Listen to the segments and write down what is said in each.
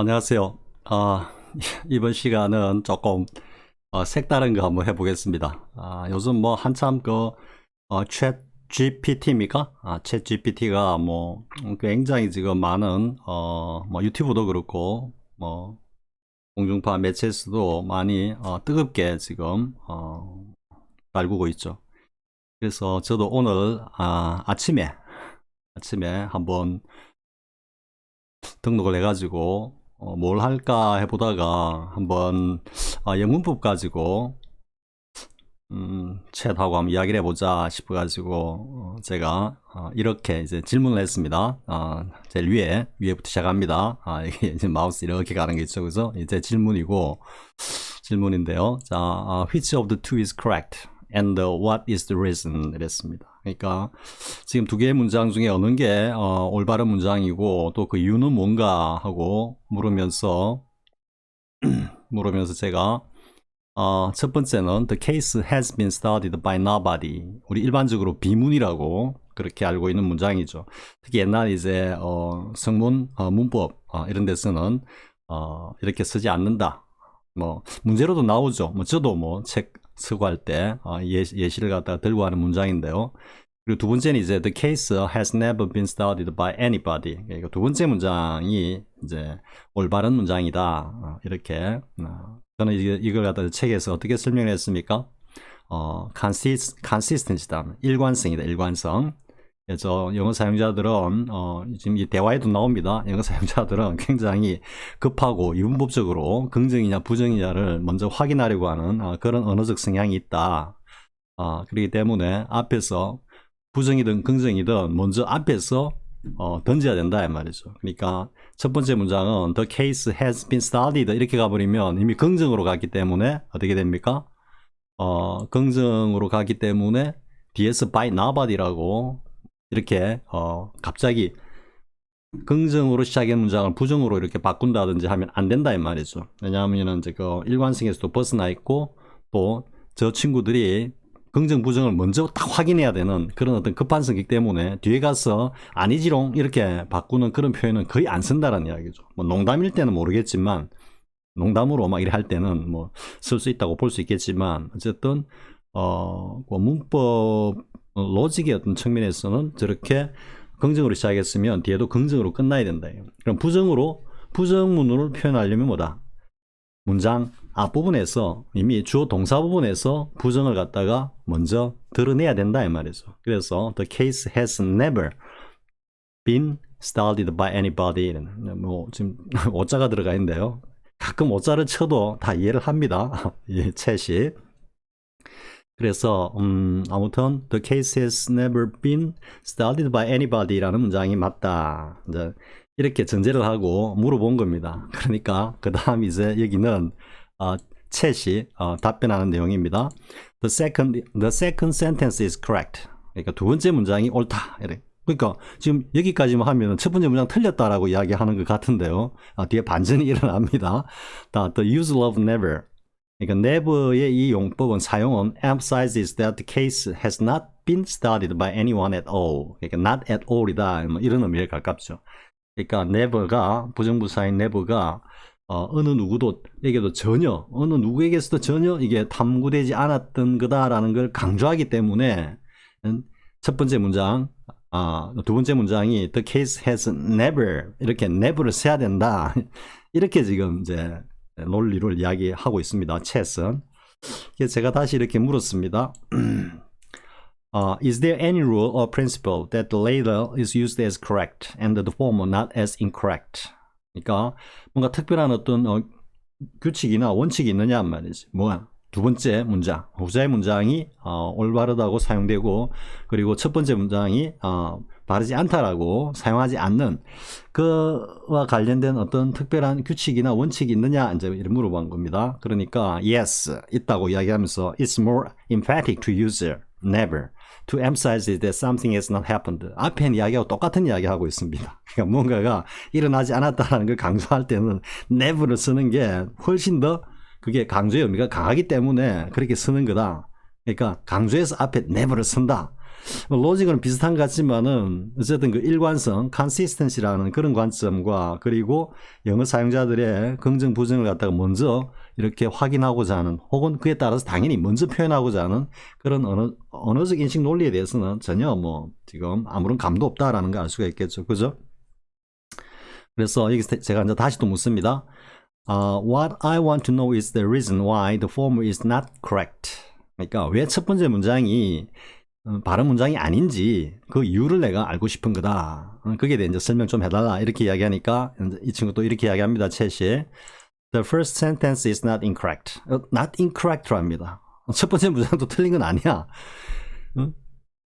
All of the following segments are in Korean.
안녕하세요. 아, 이번 시간은 조금 어, 색다른 거 한번 해보겠습니다. 아, 요즘 뭐 한참 그 어, 챗 GPT입니까? 아, 챗 GPT가 뭐 굉장히 지금 많은 어, 뭐 유튜브도 그렇고 뭐 공중파 매체에서도 많이 어, 뜨겁게 지금 어, 달구고 있죠. 그래서 저도 오늘 아, 아침에 아침에 한번 등록을 해가지고 어, 뭘 할까 해보다가 한번 아, 영문법 가지고 음, 챗하고 한번 이야기를 해보자 싶어가지고 어, 제가 어, 이렇게 이제 질문을 했습니다. 어, 제일 위에 위에부터 시작합니다. 아, 이게 이제 마우스 이렇게 가는 게 있죠, 그죠? 이제 질문이고 질문인데요. 자, 아, which of the two is correct? And uh, what is the reason? 이랬습니다. 그러니까 지금 두 개의 문장 중에 어느 게 어, 올바른 문장이고 또 그 이유는 뭔가 하고 물으면서 물으면서 제가 어, 첫 번째는 the case has been studied by nobody. 우리 일반적으로 비문이라고 그렇게 알고 있는 문장이죠. 특히 옛날 이제 어, 성문 어, 문법 어, 이런 데서는 어, 이렇게 쓰지 않는다. 뭐 문제로도 나오죠. 뭐 저도 뭐 책 쓰고 할때 어, 예, 예시를 갖다가 들고 하는 문장인데요. 그리고 두 번째는 이제 the case has never been studied by anybody. 그러니까 두 번째 문장이 이제 올바른 문장이다. 어, 이렇게 어, 저는 이걸 갖다 책에서 어떻게 설명했습니까? 어, consist, consistency다. 일관성이다. 일관성. 그래서 영어 사용자들은 어, 지금 이 대화에도 나옵니다. 영어 사용자들은 굉장히 급하고 유문법적으로 긍정이냐 부정이냐를 먼저 확인하려고 하는 어, 그런 언어적 성향이 있다. 어, 그렇기 때문에 앞에서 부정이든 긍정이든 먼저 앞에서 어, 던져야 된다 이 말이죠. 그러니까 첫 번째 문장은 the case has been studied 이렇게 가버리면 이미 긍정으로 갔기 때문에 어떻게 됩니까? 어, 긍정으로 갔기 때문에 뒤에서 by nobody라고 이렇게 어, 갑자기 긍정으로 시작한 문장을 부정으로 이렇게 바꾼다든지 하면 안 된다 이 말이죠. 왜냐하면은 이제 그 일관성에서도 벗어나 있고 또 저 친구들이 긍정 부정을 먼저 딱 확인해야 되는 그런 어떤 급한 성격 때문에 뒤에 가서 아니지롱 이렇게 바꾸는 그런 표현은 거의 안 쓴다라는 이야기죠. 뭐 농담일 때는 모르겠지만 농담으로 막 이래 할 때는 뭐 쓸 수 있다고 볼 수 있겠지만 어쨌든 어, 그 문법 로직의 어떤 측면에서는 저렇게 긍정으로 시작했으면 뒤에도 긍정으로 끝나야 된다. 그럼 부정으로 부정문을 표현하려면 뭐다? 문장 앞부분에서 이미 주어 동사 부분에서 부정을 갖다가 먼저 드러내야 된다 이 말이죠. 그래서 the case has never been studied by anybody. 뭐 지금 오자가 들어가 있는데요. 가끔 오자를 쳐도 다 이해를 합니다. 예, 채시. 그래서 음, 아무튼 the case has never been studied by anybody라는 문장이 맞다. 이제 이렇게 전제를 하고 물어본 겁니다. 그러니까 그 다음 이제 여기는 어, 챗이 어, 답변하는 내용입니다. The second, the second sentence is correct. 그러니까 두 번째 문장이 옳다. 이래. 그러니까 지금 여기까지만 하면 첫 번째 문장 틀렸다라고 이야기하는 것 같은데요. 아, 뒤에 반전이 일어납니다. The use of never. 그러니까 never의 이 용법은 사용은 emphasizes that the case has not been studied by anyone at all. 그러니까 not at all이다. 뭐 이런 의미에 가깝죠. 그러니까 never가 부정부사인 never가 어, 어느 누구도에게도 전혀 어느 누구에게서도 전혀 이게 탐구되지 않았던 거다라는 걸 강조하기 때문에 첫 번째 문장 아, 두 번째 문장이 the case has never 이렇게 never를 써야 된다 이렇게 지금 이제 논리를 이야기하고 있습니다. 그래서 제가 다시 이렇게 물었습니다. Uh, is there any rule or principle that the later is used as correct and the former not as incorrect? 그러니까 뭔가 특별한 어떤 어, 규칙이나 원칙이 있느냐 말이지. 뭐야? 두 번째 문장, 후자의 문장이 어, 올바르다고 사용되고 그리고 첫 번째 문장이 어, 바르지 않다라고 사용하지 않는 그와 관련된 어떤 특별한 규칙이나 원칙이 있느냐 이제 물어본 겁니다. 그러니까 yes 있다고 이야기하면서 it's more emphatic to use never to emphasize that something has not happened. 앞에 이야기하고 똑같은 이야기하고 있습니다. 그러니까 뭔가가 일어나지 않았다는 걸 강조할 때는 never를 쓰는 게 훨씬 더 그게 강조의 의미가 강하기 때문에 그렇게 쓰는 거다. 그러니까 강조해서 앞에 never를 쓴다. 뭐 로직은 비슷한 것 같지만은 어쨌든 그 일관성, consistency라는 그런 관점과 그리고 영어 사용자들의 긍정 부정을 갖다가 먼저 이렇게 확인하고자 하는 혹은 그에 따라서 당연히 먼저 표현하고자 하는 그런 언어, 언어적 인식 논리에 대해서는 전혀 뭐 지금 아무런 감도 없다라는 걸 알 수가 있겠죠. 그죠? 그래서 여기서 제가 이제 다시 또 묻습니다. Uh, what I want to know is the reason why the former is not correct. 그러니까 왜 첫 번째 문장이 어, 발음 문장이 아닌지 그 이유를 내가 알고 싶은 거다. 어, 거기에 대해 이제 설명 좀 해달라 이렇게 이야기하니까 이 친구 또 이렇게 이야기합니다. 채시 The first sentence is not incorrect. 어, not incorrect로 합니다. 첫 번째 문장도 틀린 건 아니야. 어?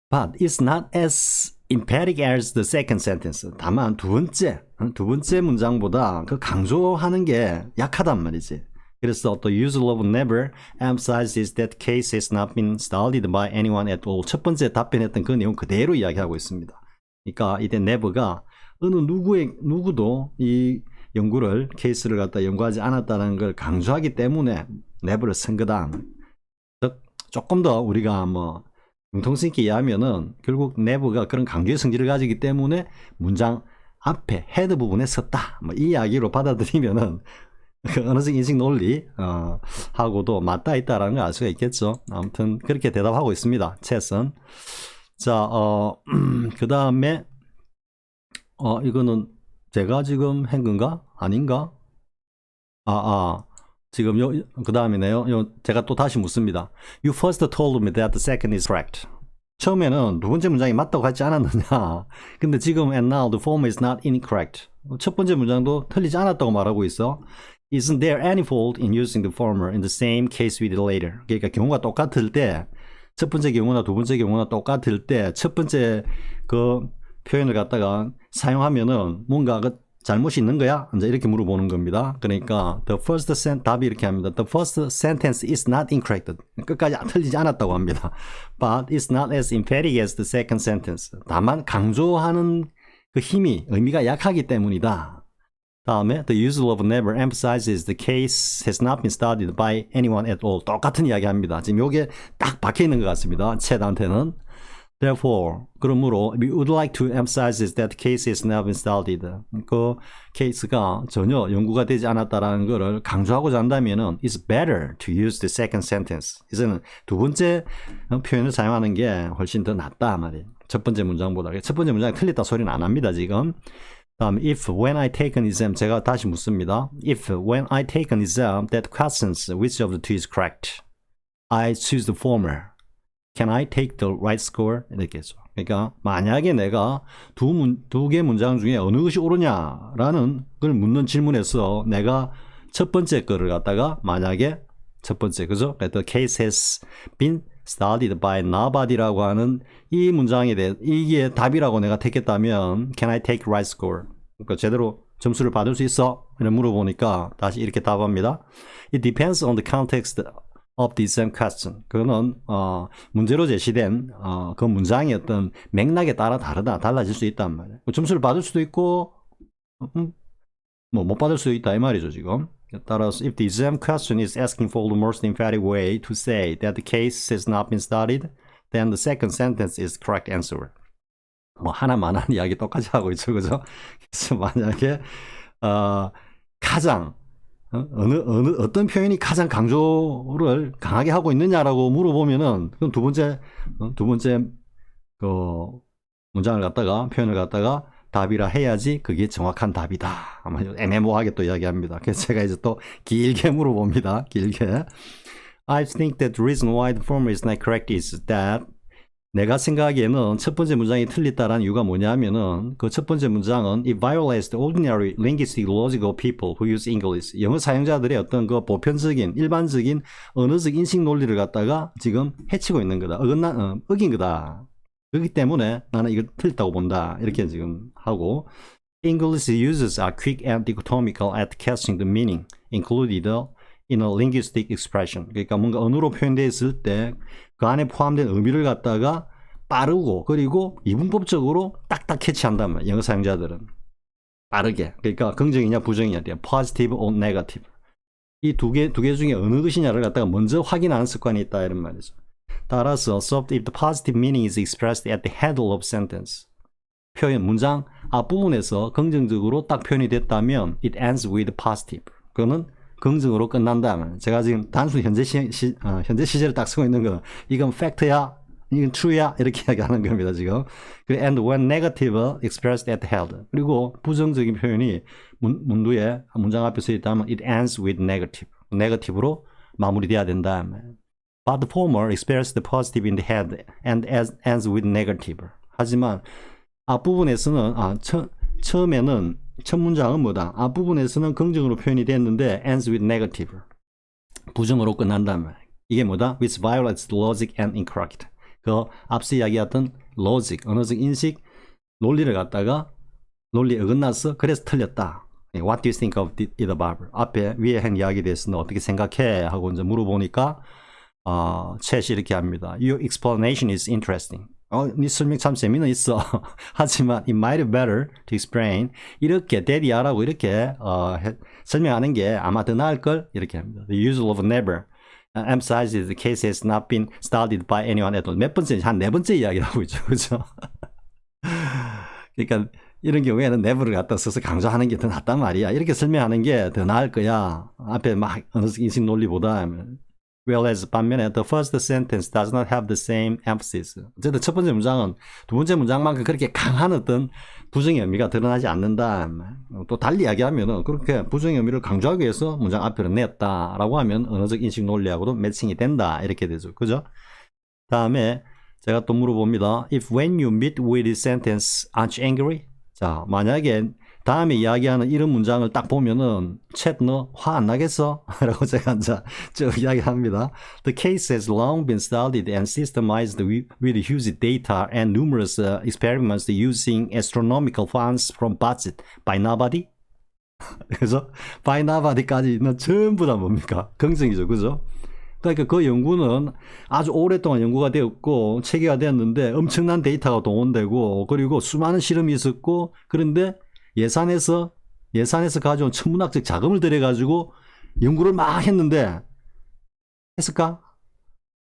But it's not as emphatic as the second sentence. 다만 두 번째, 어, 두 번째 문장보다 그 강조하는 게 약하단 말이지. 그래서 the user of never emphasizes that case has not been studied by anyone at all. 첫 번째 답변했던 그 내용 그대로 이야기하고 있습니다. 그러니까 이때 never가 어느 누구의 누구도 이 연구를 케이스를 갖다 연구하지 않았다는 걸 강조하기 때문에 never를 쓴 거다. 즉 조금 더 우리가 뭐 융통성 있게 이해하면은 결국 never가 그런 강조의 성질을 가지기 때문에 문장 앞에 헤드 부분에 썼다. 뭐 이 이야기로 받아들이면은 그 언어적 인식 논리 어, 하고도 맞닿아 있다라는 걸 알 수가 있겠죠. 아무튼 그렇게 대답하고 있습니다. 챗은 자, 어, 그 다음에 어 이거는 제가 지금 한 건가 아닌가? 아, 아. 지금 요, 그 다음이네요. 요, 제가 또 다시 묻습니다. You first told me that the second is correct. 처음에는 두 번째 문장이 맞다고 하지 않았느냐. 근데 지금 and now the former is not incorrect. 첫 번째 문장도 틀리지 않았다고 말하고 있어. Isn't there any fault in using the former in the same case with later? 그러니까 경우가 똑같을 때, 첫 번째 경우나 두 번째 경우나 똑같을 때, 첫 번째 그 표현을 갖다가 사용하면은 뭔가 그 잘못이 있는 거야? 이제 이렇게 물어보는 겁니다. 그러니까 the first sen 답이 이렇게 합니다. The first sentence is not incorrect. 끝까지 틀리지 않았다고 합니다. But it's not as emphatic as the second sentence. 다만 강조하는 그 힘이 의미가 약하기 때문이다. 다음에 the user of never emphasizes the case has not been studied by anyone at all. 똑같은 이야기 합니다. 지금 요게 딱 박혀 있는 것 같습니다. 챗한테는. Therefore, 그러므로 we would like to emphasize that case has not been studied. 그 케이스가 전혀 연구가 되지 않았다라는 것을 강조하고자 한다면은 it's better to use the second sentence. 이제는 두 번째 표현을 사용하는 게 훨씬 더 낫다 말이에요. 첫 번째 문장보다. 첫 번째 문장이 틀렸다 소리는 안 합니다, 지금. 다음 if when I take an exam 제가 다시 묻습니다. If when I take an exam that questions which of the two is correct, I choose the former. Can I take the right score? 이렇게 했죠. 그러니까 만약에 내가 두 개 문장 중에 어느 것이 옳으냐라는 걸 묻는 질문에서 내가 첫 번째 거를 갖다가 만약에 첫 번째 그죠? The case has been studied by nobody라고 하는 이 문장에 대해 이게 답이라고 내가 택했다면 Can I take right score? 그러니까 제대로 점수를 받을 수 있어? 이렇게 물어보니까 다시 이렇게 답합니다. It depends on the context of the exam question. 그거는 어, 문제로 제시된 어, 그 문장의 어떤 맥락에 따라 다르다, 달라질 수 있단 말이에요. 뭐 점수를 받을 수도 있고, 음, 뭐못 받을 수도 있다 이 말이죠 지금. 따라서 if the exam question is asking for the most emphatic way to say that the case has not been studied, then the second sentence is correct answer. 뭐 하나만 한 이야기 똑같이 하고 있죠, 그죠? 그래서 만약에 어, 가장 어? 어느 어느 어떤 표현이 가장 강조를 강하게 하고 있느냐라고 물어보면은 그럼 두 번째 어, 두 번째 그 문장을 갖다가 표현을 갖다가 답이라 해야지 그게 정확한 답이다. 아마 애매모호하게 또 이야기합니다. 그래서 제가 이제 또 길게 물어봅니다. 길게. I think that the reason why the former is not correct is that 내가 생각하기에는 첫 번째 문장이 틀렸다라는 이유가 뭐냐면은 그 첫 번째 문장은 it violates the ordinary linguistic logic of people who use English. 영어 사용자들의 어떤 그 보편적인 일반적인 언어적 인식 논리를 갖다가 지금 해치고 있는 거다. 어긋나 어, 어긴 거다. 그렇기 때문에 나는 이걸 틀렸다고 본다. 이렇게 지금 하고 English users are quick and dichotomical at catching the meaning included in a linguistic expression. 그러니까 뭔가 언어로 표현되어 있을 때 그 안에 포함된 의미를 갖다가 빠르고 그리고 이분법적으로 딱딱 캐치한단 말이에요. 영어 사용자들은. 빠르게. 그러니까 긍정이냐 부정이냐. positive or negative. 이 두 개, 두 개 중에 어느 것이냐를 갖다가 먼저 확인하는 습관이 있다. 이런 말이죠. 따라서 subbed if the positive meaning is expressed at the header of sentence. 표현 문장 앞부분에서 긍정적으로 딱 표현이 됐다면 it ends with positive. 그거는 긍정으로 끝난다면 제가 지금 단순히 현재 시, 시 어, 현재 시제를 딱 쓰고 있는 거 이건 팩트야 이건 true야 이렇게 이야기하는 겁니다 지금. 그 and when negative expressed at head 그리고 부정적인 표현이 문, 문두에 문장 앞에 서 있다면 it ends with negative. negative로 마무리돼야 된다. But the former expressed the positive in the head and ends with negative. 하지만 앞부분에서는 아, 처, 처음에는 첫 문장은 뭐다? 앞부분에서는 긍정으로 표현이 됐는데 ends with negative. 부정으로 끝난다면 이게 뭐다? which violates logic and incorrect. 그 앞서 이야기했던 logic, 언어적 인식, 논리를 갖다가 논리에 어긋났어. 그래서 틀렸다. What do you think of it above? 앞에 위에 한 이야기에 대해서는 어떻게 생각해? 하고 이제 물어보니까 어, 챗이 이렇게 합니다. Your explanation is interesting. 어, 네 설명 참 재미는 있어. 하지만 it might be better to explain. 이렇게 daddy야라고 이렇게 어, 해- 설명하는 게 아마 더 나을 걸 이렇게 합니다. The use of never uh, emphasizes the case has not been studied by anyone at all. 몇 번째 한 네 번째 이야기를 하고 있죠, 그렇죠? 그러니까 이런 경우에는 never를 갖다 써서 강조하는 게 더 낫단 말이야. 이렇게 설명하는 게 더 나을 거야. 앞에 막 언어적 인식 논리보다. Whereas 반면에 the first sentence does not have the same emphasis. 어쨌든 첫 번째 문장은 두 번째 문장만큼 그렇게 강한 어떤 부정의 의미가 드러나지 않는다. 또 달리 이야기하면은 그렇게 부정의 의미를 강조하기 위해서 문장 앞에를 냈다라고 하면 언어적 인식 논리하고도 매칭이 된다. 이렇게 되죠. 그죠? 다음에 제가 또 물어봅니다. If when you meet with this sentence, aren't you angry? 자, 만약에 다음에 이야기하는 이런 문장을 딱 보면은 챗 너 화 안 나겠어? 라고 제가 이제 쭉 이야기합니다. The case has long been studied and systemized with, huge data and numerous uh, experiments using astronomical funds from budget by nobody. 그래서 by nobody까지는 전부 다 뭡니까? 긍정이죠. 그죠? 그러니까 그 연구는 아주 오랫동안 연구가 되었고 체계가 되었는데 엄청난 데이터가 동원되고 그리고 수많은 실험이 있었고 그런데 예산에서 예산에서 가져온 천문학적 자금을 들여가지고 연구를 막 했는데 했을까?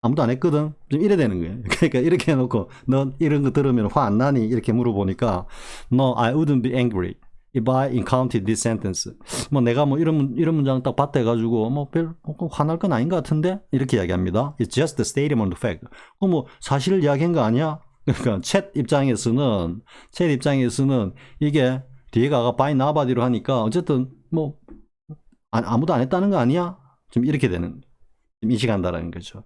아무도 안 했거든. 좀 이래 되는 거예요. 그러니까 이렇게 해놓고 너 이런 거 들으면 화 안 나니? 이렇게 물어보니까 No, I wouldn't be angry if I encountered this sentence. 뭐 내가 뭐 이런 문- 이런 문장 딱 봤다 해가지고 뭐별 화날 건 아닌 것 같은데 이렇게 이야기합니다. It's just a statement of fact. 그뭐 사실을 이야기한 거 아니야? 그러니까 챗 입장에서는 챗 입장에서는 이게 뒤에가 by nobody로 하니까 어쨌든 뭐 아- 아무도 안 했다는 거 아니야? 좀 이렇게 되는 좀 인식한다라는 거죠.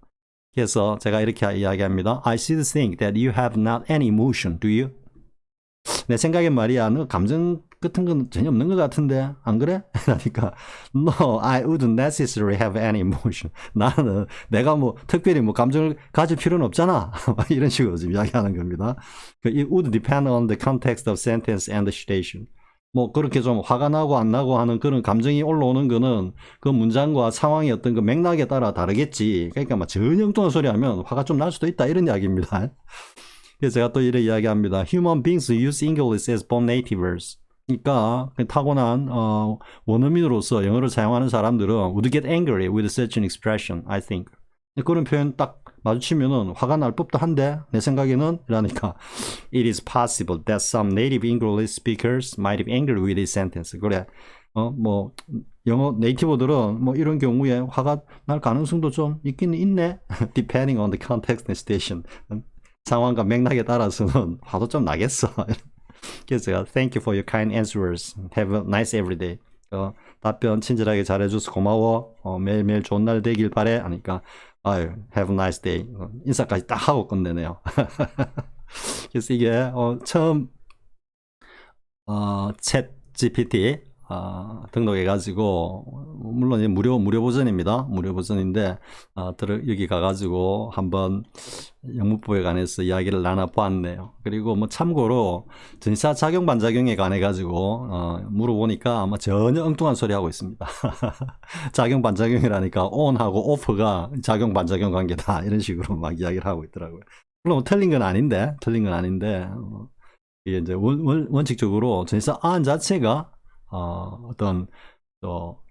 그래서 제가 이렇게 이야기합니다. I still think that you have not any emotion, do you? 내 생각엔 말이야, 너 감정 같은 건 전혀 없는 것 같은데, 안 그래? 그러니까, No, I wouldn't necessarily have any emotion. 나는 내가 뭐 특별히 뭐 감정을 가질 필요는 없잖아. 막 이런 식으로 지금 이야기하는 겁니다. 그 It would depend on the context of sentence and the situation. 뭐 그렇게 좀 화가 나고 안 나고 하는 그런 감정이 올라오는 거는 그 문장과 상황의 어떤 그 맥락에 따라 다르겠지. 그러니까 막 전혀 엉뚱한 소리 하면 화가 좀 날 수도 있다 이런 이야기입니다. 그래서 제가 또 이렇게 이야기합니다. Human beings use English as born natives. 그러니까 그 타고난 어, 원어민으로서 영어를 사용하는 사람들은 would get angry with such an expression, I think. 그런 표현 딱 마주치면은 화가 날 법도 한데 내 생각에는 이러니까 It is possible that some native English speakers might be angry with this sentence. 그래, 어, 뭐 영어 네이티브들은 뭐 이런 경우에 화가 날 가능성도 좀 있긴 있네. Depending on the context and situation. 상황과 맥락에 따라서는 화도 좀 나겠어. 그래서 제가 Thank you for your kind answers. Have a nice everyday. 어, 답변 친절하게 잘해줘서 고마워. 어, 매일매일 좋은 날 되길 바래. 하니까 아유, have a nice day. 어, 인사까지 딱 하고 끝내네요. 그래서 이게 어, 처음 어, 챗 GPT 어, 등록해가지고 물론 무료 무료 버전입니다. 무료 버전인데 어, 들어 여기 가가지고 한번 영문법에 관해서 이야기를 나눠보았네요. 그리고 뭐 참고로 전사 작용 반작용에 관해 가지고 어, 물어보니까 아마 전혀 엉뚱한 소리 하고 있습니다. 작용 반작용이라니까 on하고 off가 작용 반작용 관계다 이런 식으로 막 이야기를 하고 있더라고요. 물론 뭐 틀린 건 아닌데 틀린 건 아닌데 어, 이게 이제 원, 원, 원칙적으로 전사 안 자체가 어, 어떤 또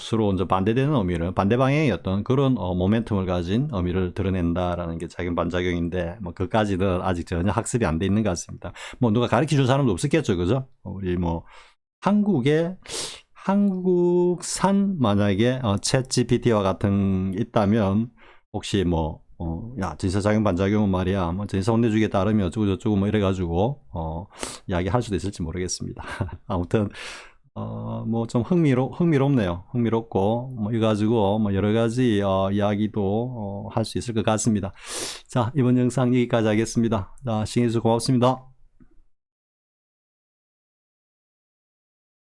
서로, 이제 반대되는 의미를 반대 방향의 어떤 그런 어, 모멘텀을 가진 의미를 드러낸다라는 게 작용 반작용인데 뭐 그까지는 아직 전혀 학습이 안 돼 있는 것 같습니다. 뭐 누가 가르쳐 줄 사람도 없었겠죠, 그죠? 어, 우리 뭐 한국에 한국산 만약에 어, 챗 GPT와 같은 게 있다면 혹시 뭐 어, 야, 진사작용 반작용은 말이야, 뭐 진사 혼내주기에 따르면 어쩌고 저쩌고 뭐 이래가지고 어, 이야기 할 수도 있을지 모르겠습니다. 아무튼 어, 뭐 좀 흥미로, 흥미롭네요. 흥미롭고, 뭐 이거 가지고 뭐 여러 가지, 어, 이야기도, 어, 할 수 있을 것 같습니다. 자, 이번 영상 여기까지 하겠습니다. 자, 시청해주셔서 고맙습니다.